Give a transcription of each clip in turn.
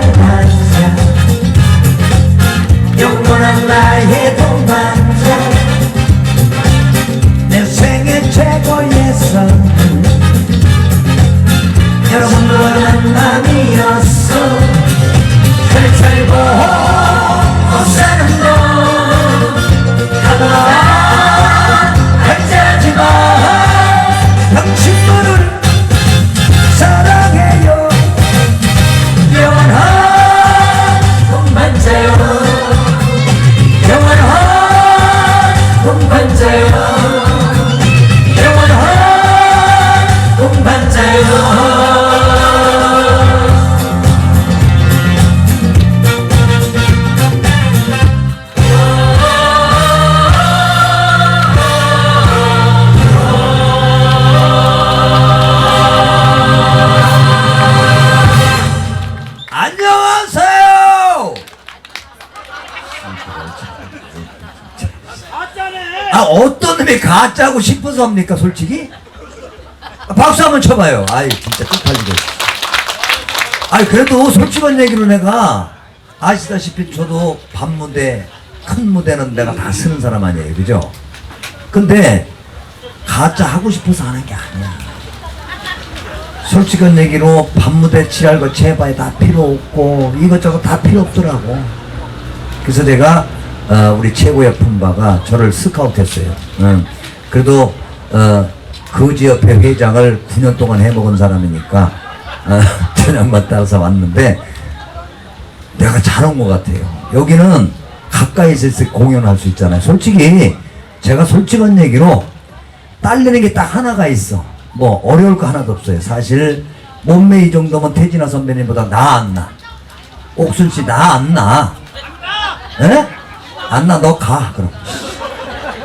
나의 아 어떤 놈이 가짜고 싶어서 합니까 솔직히? 아, 박수 한번 쳐봐요. 아이 진짜 쪽팔리게. 아이 그래도 솔직한 얘기로 내가 아시다시피 저도 밤 무대 큰 무대는 내가 다 쓰는 사람 아니에요, 그죠? 근데 가짜 하고 싶어서 하는 게 아니야. 솔직한 얘기로 밤 무대 칠할 거 제발 다 필요 없고 이것저것 다 필요 없더라고. 그래서 내가 어, 우리 최고의 품바가 저를 스카우트했어요. 응. 그래도 어, 거지협회 회장을 9년 동안 해먹은 사람이니까 어, 저녁만 따라서 왔는데 내가 잘 온 것 같아요. 여기는 가까이서 있을 때 공연할 수 있잖아요. 솔직히 제가 솔직한 얘기로 딸리는 게 딱 하나가 있어. 뭐 어려울 거 하나도 없어요. 사실 몸매 이 정도면 태진아 선배님보다 나 안 나. 옥순 씨 나 안 나. 에? 안 나. 너 가. 그럼.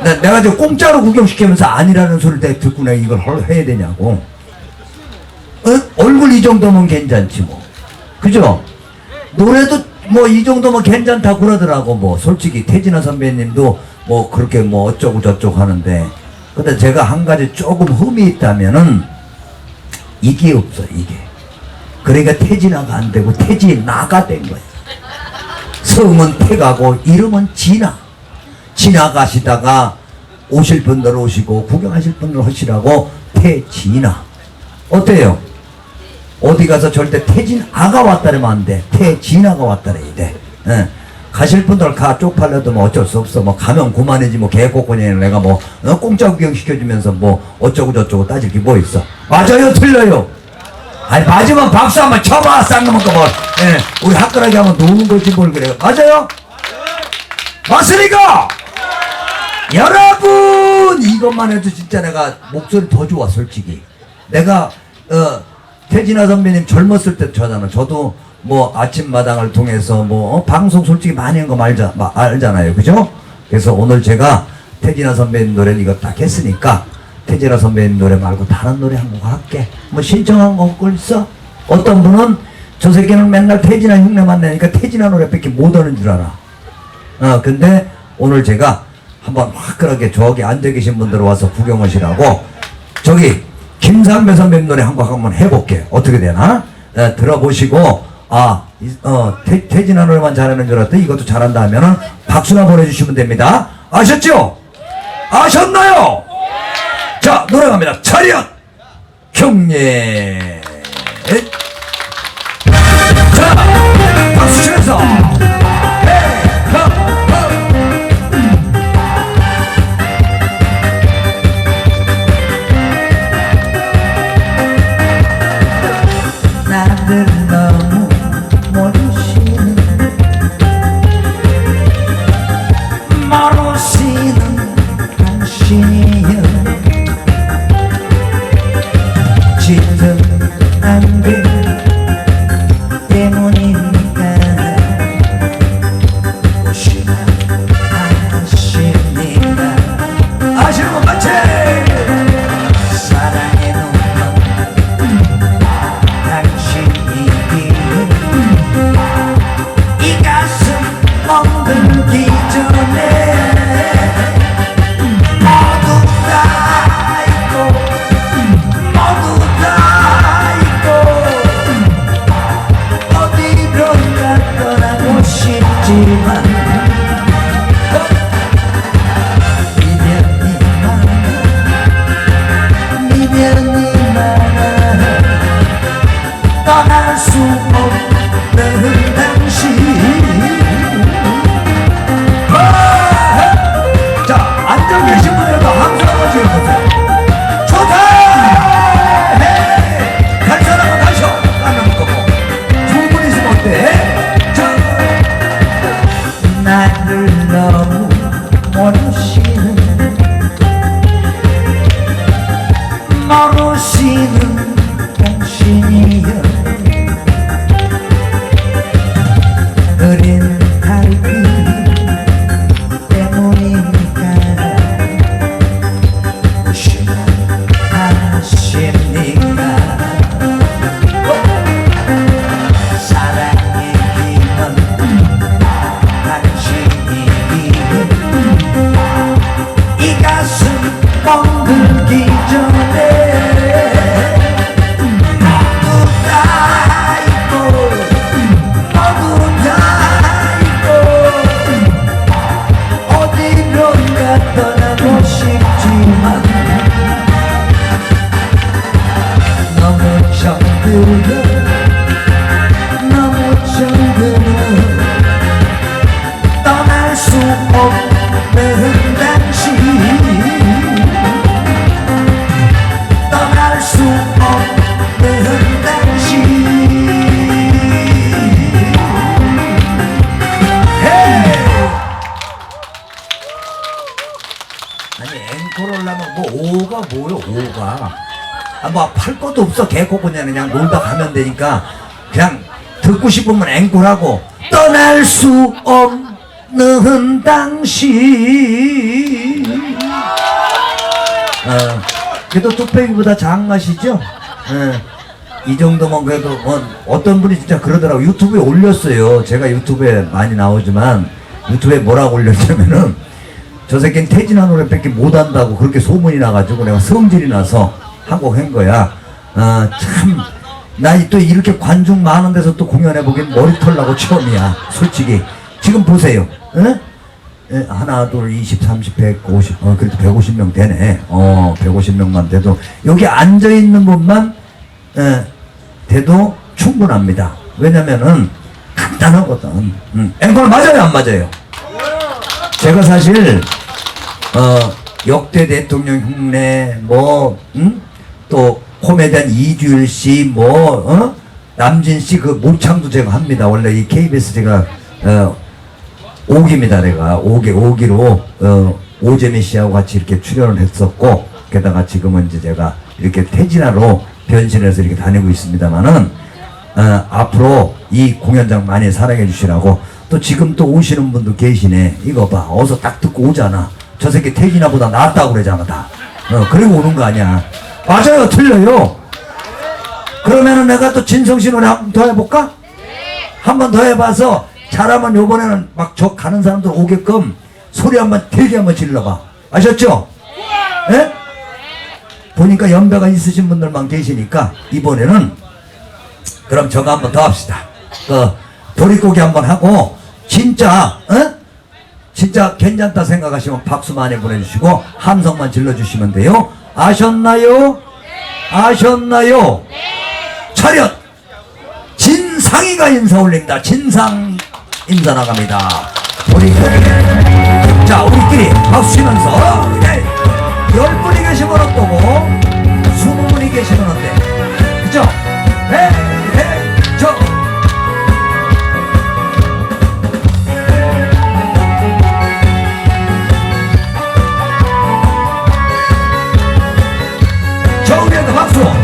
내, 내가 지금 공짜로 구경시키면서 아니라는 소리를 내가 듣고 내가 이걸 헐- 해야 되냐고. 어? 얼굴 이 정도면 괜찮지 뭐. 그죠? 노래도 뭐 이 정도면 괜찮다 그러더라고 뭐 솔직히 태진아 선배님도 뭐 그렇게 뭐 어쩌고 저쩌고 하는데 근데 제가 한 가지 조금 흠이 있다면은 이게 없어 이게 그러니까 태진아가 안 되고 태진아가 된 거야 성은 태가고 이름은 진아 지나가시다가 오실 분들 오시고 구경하실 분들 하시라고 태진아 어때요? 어디 가서 절대 태진 아가 왔다면 안 돼. 태진아가 왔다래야 돼. 예. 가실 분들 가 쪽팔려도 뭐 어쩔 수 없어. 뭐 가면 그만이지 뭐 개꼬꼬니 내가 뭐 어? 공짜 구경 시켜주면서 뭐 어쩌고 저쩌고 따질 게 뭐 있어. 맞아요 틀려요. 아니 맞으면 박수 한번 쳐봐 쌍놈은 거뭐 예. 우리 화끈하게 한번 노는 거지 뭘 그래요. 맞아요? 맞습니까? 여러분 이것만 해도 진짜 내가 목소리 더 좋아 솔직히 내가 어 태진아 선배님 젊었을 때 저잖아 저도 뭐 아침마당을 통해서 뭐 어, 방송 솔직히 많이 한 거 알잖아요. 그죠? 그래서 오늘 제가 태진아 선배님 노래 이거 딱 했으니까 태진아 선배님 노래 말고 다른 노래 한 곡 할게. 뭐 신청한 곡 있어? 어떤 분은 저 새끼는 맨날 태진아 흉내 만 내니까 태진아 노래밖에 못 하는 줄 알아. 어, 근데 오늘 제가 한번 화끈하게 저기 앉아 계신 분들 와서 구경하시라고 저기 김상배 선배님 노래 한 곡 한번 해볼게. 어떻게 되나? 에, 들어보시고 아, 이- 어, 태, 태진아 노래만 잘하는 줄 알았더니 이것도 잘한다 하면은 박수나 보내주시면 됩니다. 아셨죠? 아셨나요? 자, 노래 갑니다. 차렷! 경례! 자, 박수 치면서! 떠날 수 어린 오가 뭐요 오가. 아, 뭐팔 것도 없어 개코 그냥 그냥 놀다 가면 되니까 그냥 듣고 싶으면 앵콜하고 떠날 수 없는 당신. 어, 그래도 뚝배기보다 장맛이죠? 예. 이 정도면 그래도 어, 어떤 분이 진짜 그러더라고. 유튜브에 올렸어요. 제가 유튜브에 많이 나오지만 유튜브에 뭐라고 올렸냐면은 저 새끼는 태진아 노래밖에 못한다고 그렇게 소문이 나가지고 내가 성질이 나서 한곡한 거야. 어, 참, 나 또 이렇게 관중 많은 데서 또 공연해보긴 머리털 나고 처음이야. 솔직히. 지금 보세요. 응? 예, 하나, 둘, 20, 30, 100, 50, 어, 그래도 150명 되네. 어, 150명만 돼도. 여기 앉아있는 분만, 예, 돼도 충분합니다. 왜냐면은, 간단하거든. 음. 앵콜 맞아요, 안 맞아요? 제가 사실 어 역대 대통령 흉내 뭐 음? 또 코미디언 이주일 씨뭐 어? 남진 씨 그 모창도 제가 합니다. 원래 이 KBS 제가 어 5기입니다. 내가 5기 5기로 어 오재미 씨하고 같이 이렇게 출연을 했었고 게다가 지금은 이제 제가 이렇게 태진아로 변신해서 이렇게 다니고 있습니다만은 어, 앞으로 이 공연장 많이 사랑해 주시라고 또 지금 또 오시는 분도 계시네. 이거 봐. 어서 딱 듣고 오잖아. 저 새끼 태진아보다 낫다고 그러잖아 다. 어, 그리고 오는 거 아니야. 맞아요. 틀려요. 그러면은 내가 또 노래 한번 더 해볼까? 한 번 더 해봐서 잘하면 요번에는 막 저 가는 사람들 오게끔 소리 한번 되게 한번 질러봐. 아셨죠? 예? 보니까 연배가 있으신 분들만 계시니까 이번에는 그럼 저거 한번 더 합시다. 그 도리고기 한번 하고 진짜 어? 진짜 괜찮다 생각하시면 박수 많이 보내주시고 함성만 질러주시면 돼요. 아셨나요? 아셨나요? 차렷! 진상이가 인사 올립니다. 진상 인사 나갑니다. 도리고기. 자 우리끼리 박수 치면서 네. 열 분이 계시면 어떠고 스무 분이 계시면 어때? 그죠? 네, 네, 저 위에도 박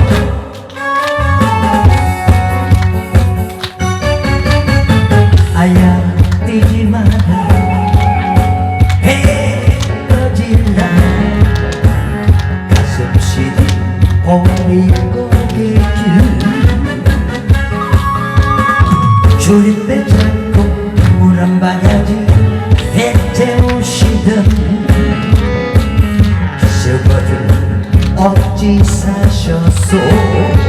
사셨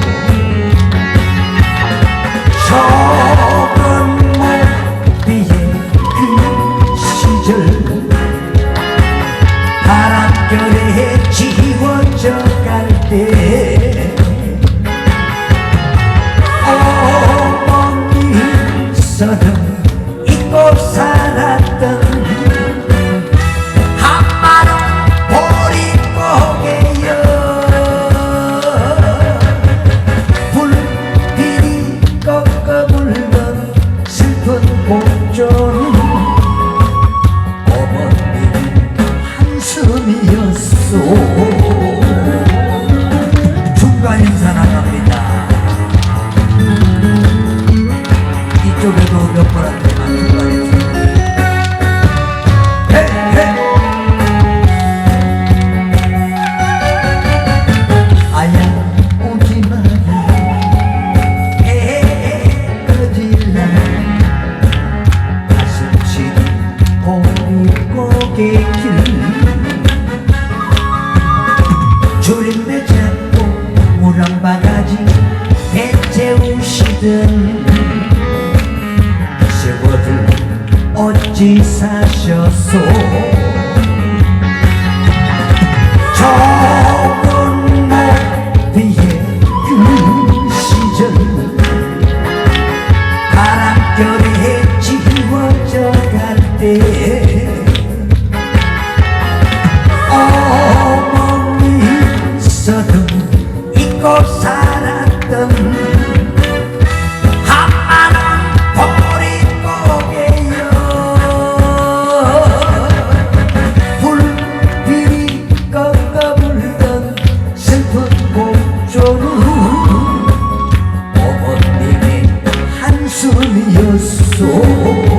한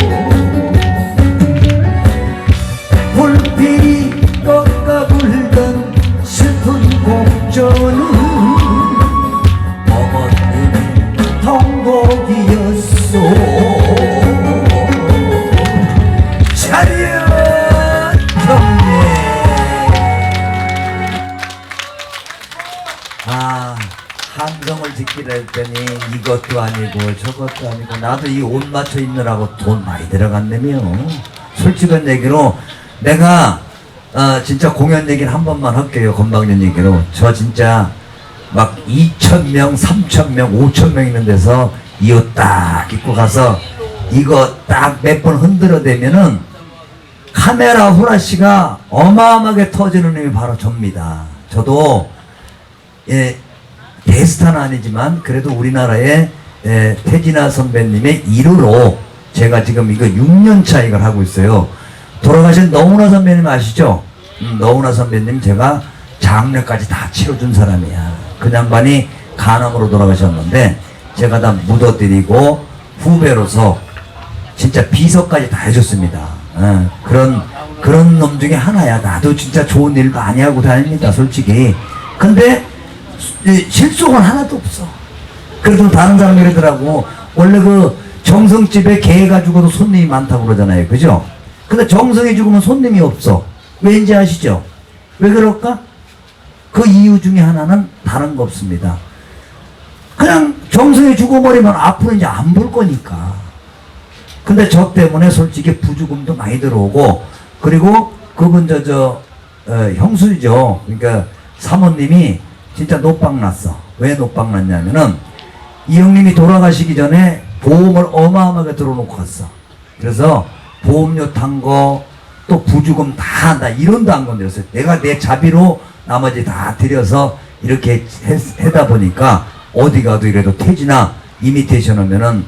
저것도 아니고 나도 이 옷 맞춰 입느라고 돈 많이 들어갔네며. 솔직한 얘기로 내가 어, 진짜 공연 얘기를 한 번만 할게요 건방진 얘기로. 저 진짜 막 2천명 3천명 5천명 있는 데서 이 옷 딱 입고 가서 이거 딱 몇 번 흔들어 대면은 카메라 후라시가 어마어마하게 터지는 힘이 바로 접니다. 저도 예, 대스타는 아니지만 그래도 우리나라의 예, 태진아 선배님의 일으로 제가 지금 이거 6년 차 이걸 하고 있어요. 돌아가신 너무나 선배님 아시죠? 음, 너무나 선배님 제가 장례까지 다 치러준 사람이야. 그 양반이 간암으로 돌아가셨는데 제가 다 묻어드리고 후배로서 진짜 비서까지 다 해줬습니다. 예, 그런 그런 놈 중에 하나야. 나도 진짜 좋은 일 많이 하고 다닙니다, 솔직히. 근데 이 실속은 하나도 없어. 그래도 다른 사람이 그러더라고. 원래 그 정성집에 개가 죽어도 손님이 많다고 그러잖아요. 그죠? 근데 정성이 죽으면 손님이 없어. 왠지 아시죠? 왜 그럴까? 그 이유 중에 하나는 다른 거 없습니다. 그냥 정성이 죽어버리면 앞으로 이제 안 볼 거니까. 근데 저 때문에 솔직히 부주금도 많이 들어오고, 그리고 그분 저, 저, 어, 형수죠. 그러니까 사모님이 진짜 노빵 났어. 왜 노빵 났냐면은, 이 형님이 돌아가시기 전에 보험을 어마어마하게 들어놓고 갔어. 그래서 보험료 탄 거, 또 부주금 다 한다. 이런도 안 건드렸어요. 내가 내 자비로 나머지 다 들여서 이렇게 했, 하다 보니까 어디 가도 이래도 태지나 이미테이션 하면은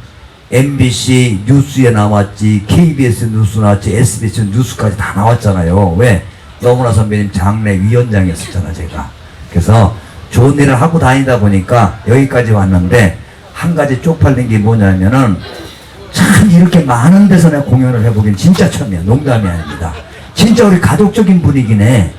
MBC 뉴스에 나왔지, KBS 뉴스 나왔지, SBS 뉴스까지 다 나왔잖아요. 왜? 너무나 선배님 장례 위원장이었었잖아, 제가. 그래서 좋은 일을 하고 다니다 보니까 여기까지 왔는데 한 가지 쪽팔린 게 뭐냐면은 참 이렇게 많은 데서 내가 공연을 해보긴 진짜 처음이야. 농담이 아닙니다. 진짜 우리 가족적인 분위기네.